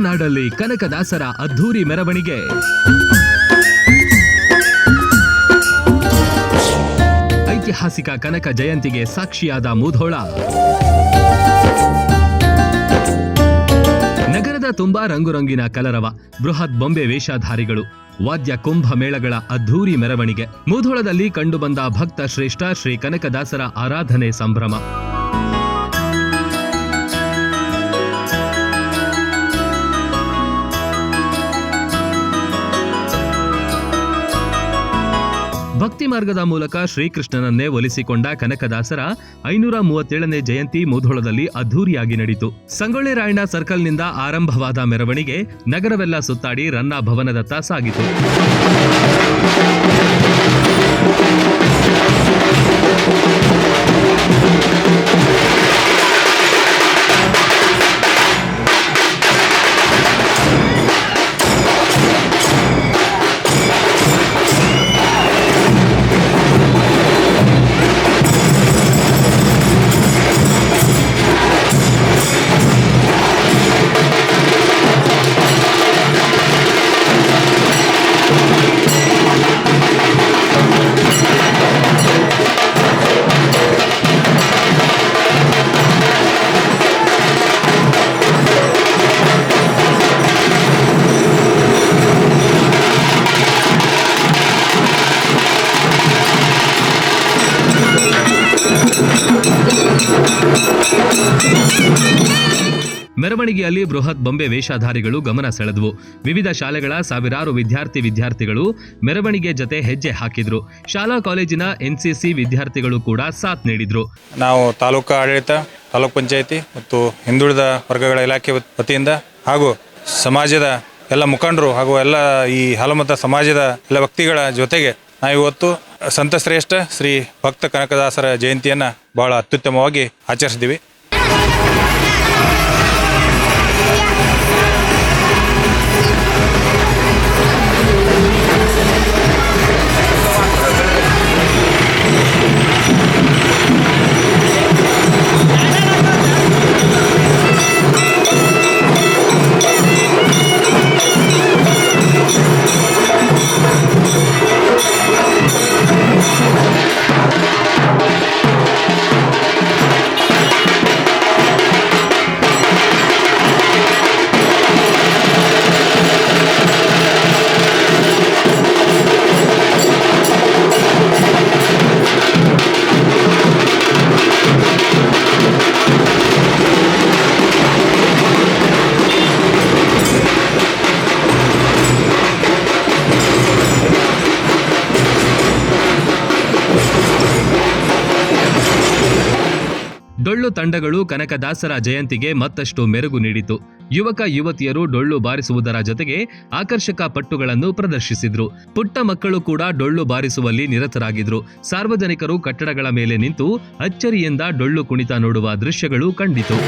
ನಾಡಲ್ಲಿ ಕನಕದಾಸರ ಅದ್ಧೂರಿ ಮೆರವಣಿಗೆ. ಐತಿಹಾಸಿಕ ಕನಕ ಜಯಂತಿಗೆ ಸಾಕ್ಷಿಯಾದ ಮೂಧೋಳ. ನಗರದ ತುಂಬಾ ರಂಗುರಂಗಿನ ಕಲರವ ಬೃಹತ್ ಬೊಂಬೆ ವೇಷಧಾರಿಗಳು, ವಾದ್ಯ ಕುಂಭ ಮೇಳಗಳ ಅದ್ಧೂರಿ ಮೆರವಣಿಗೆ. ಮೂಧೋಳದಲ್ಲಿ ಕಂಡುಬಂದ ಭಕ್ತ ಶ್ರೇಷ್ಠ ಶ್ರೀ ಕನಕದಾಸರ ಆರಾಧನೆ ಸಂಭ್ರಮ. ಭಕ್ತಿ ಮಾರ್ಗದ ಮೂಲಕ ಶ್ರೀಕೃಷ್ಣನನ್ನೇ ಒಲಿಸಿಕೊಂಡ ಕನಕದಾಸರ ಐನೂರ ಮೂವತ್ತೇಳನೇ ಜಯಂತಿ ಮುಧೋಳದಲ್ಲಿ ಅದ್ಧೂರಿಯಾಗಿ ನಡೆಯಿತು ಸಂಗೊಳ್ಳಿ ರಾಯಣ್ಣ ಸರ್ಕಲ್ನಿಂದ ಆರಂಭವಾದ ಮೆರವಣಿಗೆ ನಗರವೆಲ್ಲ ಸುತ್ತಾಡಿ ರನ್ನ ಭವನದತ್ತ ಸಾಗಿತು. ಮೆರವಣಿಗೆಯಲ್ಲಿ ಬೃಹತ್ ಬೊಂಬೆ ವೇಷಧಾರಿಗಳು ಗಮನ ಸೆಳೆದವು. ವಿವಿಧ ಶಾಲೆಗಳ ಸಾವಿರಾರು ವಿದ್ಯಾರ್ಥಿ ವಿದ್ಯಾರ್ಥಿಗಳು ಮೆರವಣಿಗೆ ಜೊತೆ ಹೆಜ್ಜೆ ಹಾಕಿದ್ರು. ಶಾಲಾ ಕಾಲೇಜಿನ ಎನ್ಸಿಸಿ ವಿದ್ಯಾರ್ಥಿಗಳು ಕೂಡ ಸಾಥ್ ನೀಡಿದ್ರು. ನಾವು ತಾಲೂಕು ಆಡಳಿತ, ತಾಲೂಕ್ ಪಂಚಾಯಿತಿ ಮತ್ತು ಹಿಂದುಳಿದ ವರ್ಗಗಳ ಇಲಾಖೆ ವತ್- ವತಿಯಿಂದ ಹಾಗೂ ಸಮಾಜದ ಎಲ್ಲ ಮುಖಂಡರು ಹಾಗೂ ಎಲ್ಲ ಈ ಹಲಮತ ಸಮಾಜದ ಎಲ್ಲ ವ್ಯಕ್ತಿಗಳ ಜೊತೆಗೆ ನಾವಿವತ್ತು ಸಂತ ಶ್ರೇಷ್ಠ ಶ್ರೀ ಭಕ್ತ ಕನಕದಾಸರ ಜಯಂತಿಯನ್ನು ಬಹಳ ಅತ್ಯುತ್ತಮವಾಗಿ ಆಚರಿಸಿದ್ದೀವಿ. ಡೊಳ್ಳು ತಂಡಗಳು ಕನಕದಾಸರ ಜಯಂತಿಗೆ ಮತ್ತಷ್ಟು ಮೆರುಗು ನೀಡಿತು. ಯುವಕ, ಯುವತಿಯರು ಡೊಳ್ಳು ಬಾರಿಸುವುದರ ಜೊತೆಗೆ ಆಕರ್ಷಕ ಪಟ್ಟುಗಳನ್ನು ಪ್ರದರ್ಶಿಸಿದ್ರು. ಪುಟ್ಟ ಮಕ್ಕಳು ಕೂಡ ಡೊಳ್ಳು ಬಾರಿಸುವಲ್ಲಿ ನಿರತರಾಗಿದ್ರು. ಸಾರ್ವಜನಿಕರು ಕಟ್ಟಡಗಳ ಮೇಲೆ ನಿಂತು ಅಚ್ಚರಿಯಿಂದ ಡೊಳ್ಳು ಕುಣಿತ ನೋಡುವ ದೃಶ್ಯಗಳು ಕಂಡಿತು.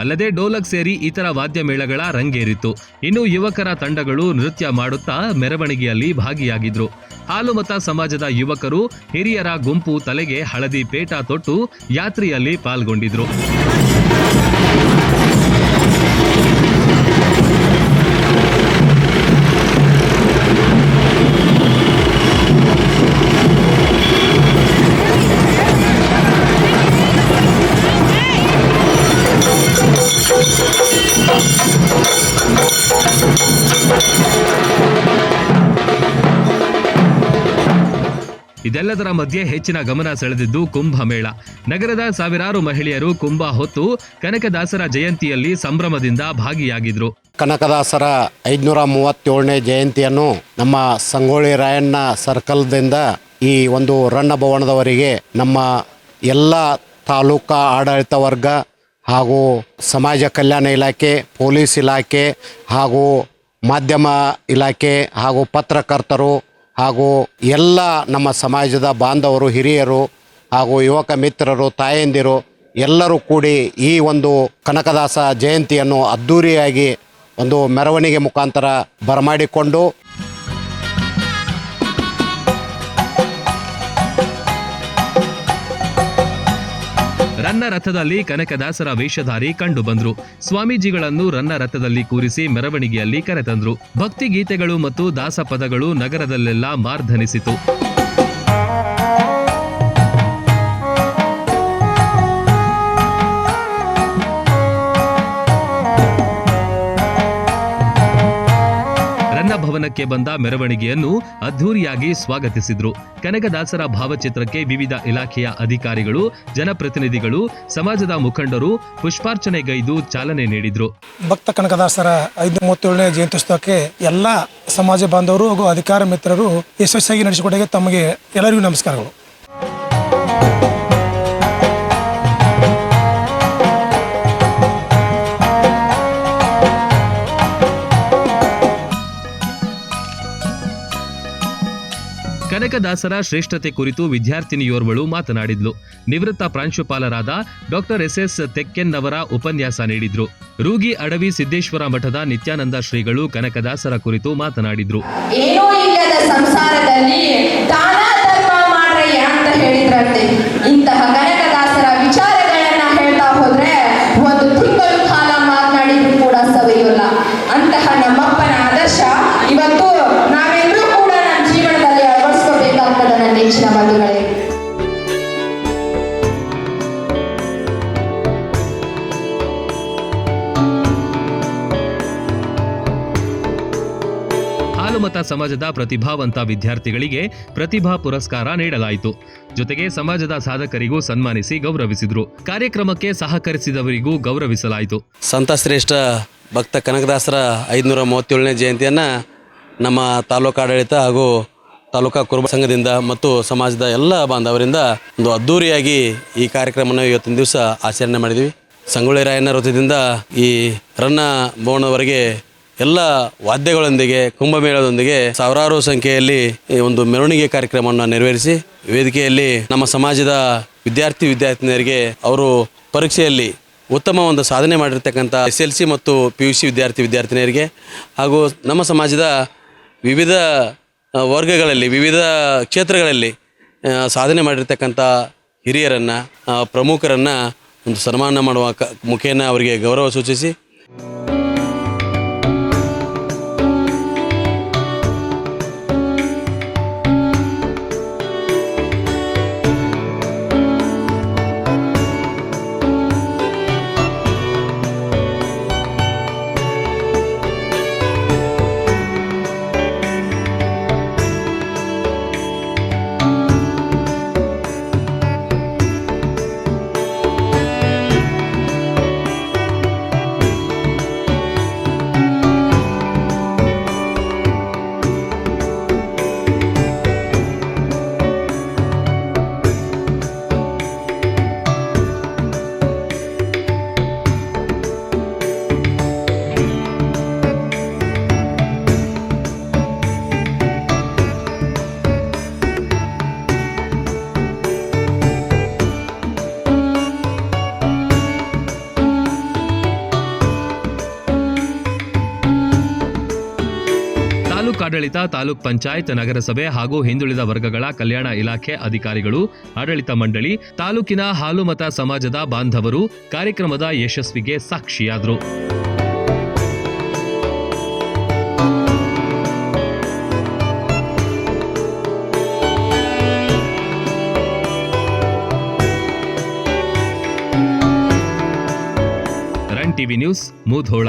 ಅಲ್ಲದೆ ಡೋಲಕ್ ಸೇರಿ ಇತರ ವಾದ್ಯ ಮೇಳಗಳ ರಂಗೇರಿತ್ತು. ಇನ್ನು ಯುವಕರ ತಂಡಗಳು ನೃತ್ಯ ಮಾಡುತ್ತಾ ಮೆರವಣಿಗೆಯಲ್ಲಿ ಭಾಗಿಯಾಗಿದ್ರು. ಹಾಲುಮತ ಸಮಾಜದ ಯುವಕರು ಹಿರಿಯರ ಗುಂಪು ತಲೆಗೆ ಹಳದಿ ಪೇಟ ತೊಟ್ಟು ಯಾತ್ರೆಯಲ್ಲಿ ಪಾಲ್ಗೊಂಡಿದ್ರು. ಇದೆಲ್ಲದರ ಮಧ್ಯೆ ಹೆಚ್ಚಿನ ಗಮನ ಸೆಳೆದಿದ್ದು ಕುಂಭಮೇಳ ನಗರದ ಸಾವಿರಾರು ಮಹಿಳೆಯರು ಕುಂಭ ಹೊತ್ತು ಕನಕದಾಸರ ಜಯಂತಿಯಲ್ಲಿ ಸಂಭ್ರಮದಿಂದ ಭಾಗಿಯಾಗಿದ್ರು. ಕನಕದಾಸರ ಐದುನೂರ ಮೂವತ್ತೇಳನೇ ಜಯಂತಿಯನ್ನು ನಮ್ಮ ಸಂಗೊಳ್ಳಿ ರಾಯಣ್ಣ ಸರ್ಕಲ್ದಿಂದ ಈ ಒಂದು ರಣ್ಣ ಭವನದವರೆಗೆ ನಮ್ಮ ಎಲ್ಲ ತಾಲೂಕಾ ಆಡಳಿತ ವರ್ಗ ಹಾಗೂ ಸಮಾಜ ಕಲ್ಯಾಣ ಇಲಾಖೆ, ಪೊಲೀಸ್ ಇಲಾಖೆ ಹಾಗೂ ಮಾಧ್ಯಮ ಇಲಾಖೆ ಹಾಗೂ ಪತ್ರಕರ್ತರು ಹಾಗೂ ಎಲ್ಲ ನಮ್ಮ ಸಮಾಜದ ಬಾಂಧವರು, ಹಿರಿಯರು ಹಾಗೂ ಯುವಕ ಮಿತ್ರರು, ತಾಯಂದಿರು ಎಲ್ಲರೂ ಕೂಡಿ ಈ ಒಂದು ಕನಕದಾಸ ಜಯಂತಿಯನ್ನು ಅದ್ಧೂರಿಯಾಗಿ ಒಂದು ಮೆರವಣಿಗೆ ಮುಖಾಂತರ ಬರಮಾಡಿಕೊಂಡು ರನ್ನ ರಥದಲ್ಲಿ ಕನಕದಾಸರ ವೇಷಧಾರಿ ಕಂಡು ಬಂದ್ರು. ಸ್ವಾಮೀಜಿಗಳನ್ನು ರನ್ನ ರಥದಲ್ಲಿ ಕೂರಿಸಿ ಮೆರವಣಿಗೆಯಲ್ಲಿ ಕರೆತಂದ್ರು. ಭಕ್ತಿ ಗೀತೆಗಳು ಮತ್ತು ದಾಸ ಪದಗಳು ನಗರದಲ್ಲೆಲ್ಲ ಮಾರ್ಧನಿಸಿತು. ರನ್ನ ಭವನಕ್ಕೆ ಬಂದ ಮೆರವಣಿಗೆಯನ್ನು ಅದ್ಧೂರಿಯಾಗಿ ಸ್ವಾಗತಿಸಿದ್ರು. ಕನಕದಾಸರ ಭಾವಚಿತ್ರಕ್ಕೆ ವಿವಿಧ ಇಲಾಖೆಯ ಅಧಿಕಾರಿಗಳು, ಜನಪ್ರತಿನಿಧಿಗಳು, ಸಮಾಜದ ಮುಖಂಡರು ಪುಷ್ಪಾರ್ಚನೆಗೈದು ಚಾಲನೆ ನೀಡಿದ್ರು. ಭಕ್ತ ಕನಕದಾಸರ ಐದು ಮೂವತ್ತೇಳನೇ ಜಯಂತ್ಯುತ್ಸವಕ್ಕೆ ಎಲ್ಲ ಸಮಾಜ ಬಾಂಧವರು ಹಾಗೂ ಅಧಿಕಾರ ಮಿತ್ರರು ಯಶಸ್ವಿಯಾಗಿ ನಡೆಸಿಕೊಟ್ಟಿಗೆ ತಮಗೆ ಎಲ್ಲರಿಗೂ ನಮಸ್ಕಾರಗಳು. ಕನಕದಾಸರ ಶ್ರೇಷ್ಠತೆ ಕುರಿತು ವಿದ್ಯಾರ್ಥಿನಿಯೋರ್ವಳು ಮಾತನಾಡಿದ್ಲು. ನಿವೃತ್ತ ಪ್ರಾಂಶುಪಾಲರಾದ ಡಾಕ್ಟರ್ ಎಸ್ ಎಸ್ ತೆಕ್ಕೆನ್ ಅವರ ಉಪನ್ಯಾಸ ನೀಡಿದ್ರು. ರೂಗಿ ಅಡವಿ ಸಿದ್ದೇಶ್ವರ ಮಠದ ನಿತ್ಯಾನಂದ ಶ್ರೀಗಳು ಕನಕದಾಸರ ಕುರಿತು ಮಾತನಾಡಿದ್ರು. ಇಂತಹ ಕನಕದಾಸರ ವಿಚಾರಗಳನ್ನ ಹೇಳ್ತಾ ಹೋದ್ರೆ ಸಮಾಜದ ಪ್ರತಿಭಾವಂತ ವಿದ್ಯಾರ್ಥಿಗಳಿಗೆ ಪ್ರತಿಭಾ ಪುರಸ್ಕಾರ ನೀಡಲಾಯಿತು. ಜೊತೆಗೆ ಸಮಾಜದ ಸಾಧಕರಿಗೂ ಸನ್ಮಾನಿಸಿ ಗೌರವಿಸಿದ್ರು. ಕಾರ್ಯಕ್ರಮಕ್ಕೆ ಸಹಕರಿಸಿದವರಿಗೂ ಗೌರವಿಸಲಾಯಿತು. ಸಂತ ಶ್ರೇಷ್ಠ ಭಕ್ತ ಕನಕದಾಸರ ಐದುನೂರ ಮೂವತ್ತೇಳನೇ ಜಯಂತಿಯನ್ನು ನಮ್ಮ ತಾಲೂಕಾಡಳಿತ ಹಾಗೂ ತಾಲೂಕಾ ಕುರುಬ ಸಂಘದಿಂದ ಮತ್ತು ಸಮಾಜದ ಎಲ್ಲ ಬಾಂಧವರಿಂದ ಒಂದು ಅದ್ಧೂರಿಯಾಗಿ ಈ ಕಾರ್ಯಕ್ರಮವನ್ನು ಇವತ್ತಿನ ದಿವಸ ಆಚರಣೆ ಮಾಡಿದ್ವಿ. ಸಂಗೊಳ್ಳಿ ರಾಯಣ್ಣ ವೃತ್ತದಿಂದ ಈ ರನ್ನ ಭವನವರೆಗೆ ಎಲ್ಲ ವಾದ್ಯಗಳೊಂದಿಗೆ, ಕುಂಭಮೇಳದೊಂದಿಗೆ ಸಾವಿರಾರು ಸಂಖ್ಯೆಯಲ್ಲಿ ಈ ಒಂದು ಮೆರವಣಿಗೆ ಕಾರ್ಯಕ್ರಮವನ್ನು ನೆರವೇರಿಸಿ, ವೇದಿಕೆಯಲ್ಲಿ ನಮ್ಮ ಸಮಾಜದ ವಿದ್ಯಾರ್ಥಿ ವಿದ್ಯಾರ್ಥಿನಿಯರಿಗೆ ಅವರು ಪರೀಕ್ಷೆಯಲ್ಲಿ ಉತ್ತಮ ಒಂದು ಸಾಧನೆ ಮಾಡಿರ್ತಕ್ಕಂಥ ಎಸ್ ಎಲ್ ಸಿ ಮತ್ತು ಪಿ ಯು ಸಿ ವಿದ್ಯಾರ್ಥಿ ವಿದ್ಯಾರ್ಥಿನಿಯರಿಗೆ ಹಾಗೂ ನಮ್ಮ ಸಮಾಜದ ವಿವಿಧ ವರ್ಗಗಳಲ್ಲಿ, ವಿವಿಧ ಕ್ಷೇತ್ರಗಳಲ್ಲಿ ಸಾಧನೆ ಮಾಡಿರ್ತಕ್ಕಂಥ ಹಿರಿಯರನ್ನು ಪ್ರಮುಖರನ್ನು ಒಂದು ಸನ್ಮಾನ ಮಾಡುವ ಕ, ಮುಖೇನ ಅವರಿಗೆ ಗೌರವ ಸೂಚಿಸಿ. ತಾಲೂಕಾಡಳಿತ ತಾಲೂಕ್ ಪಂಚಾಯತ್, ನಗರಸಭೆ ಹಾಗೂ ಹಿಂದುಳಿದ ವರ್ಗಗಳ ಕಲ್ಯಾಣ ಇಲಾಖೆ ಅಧಿಕಾರಿಗಳು, ಆಡಳಿತ ಮಂಡಳಿ, ತಾಲೂಕಿನ ಹಾಲುಮತ ಸಮಾಜದ ಬಾಂಧವರು ಕಾರ್ಯಕ್ರಮದ ಯಶಸ್ವಿಗೆ ಸಾಕ್ಷಿಯಾದರು. TV news, Mudhol.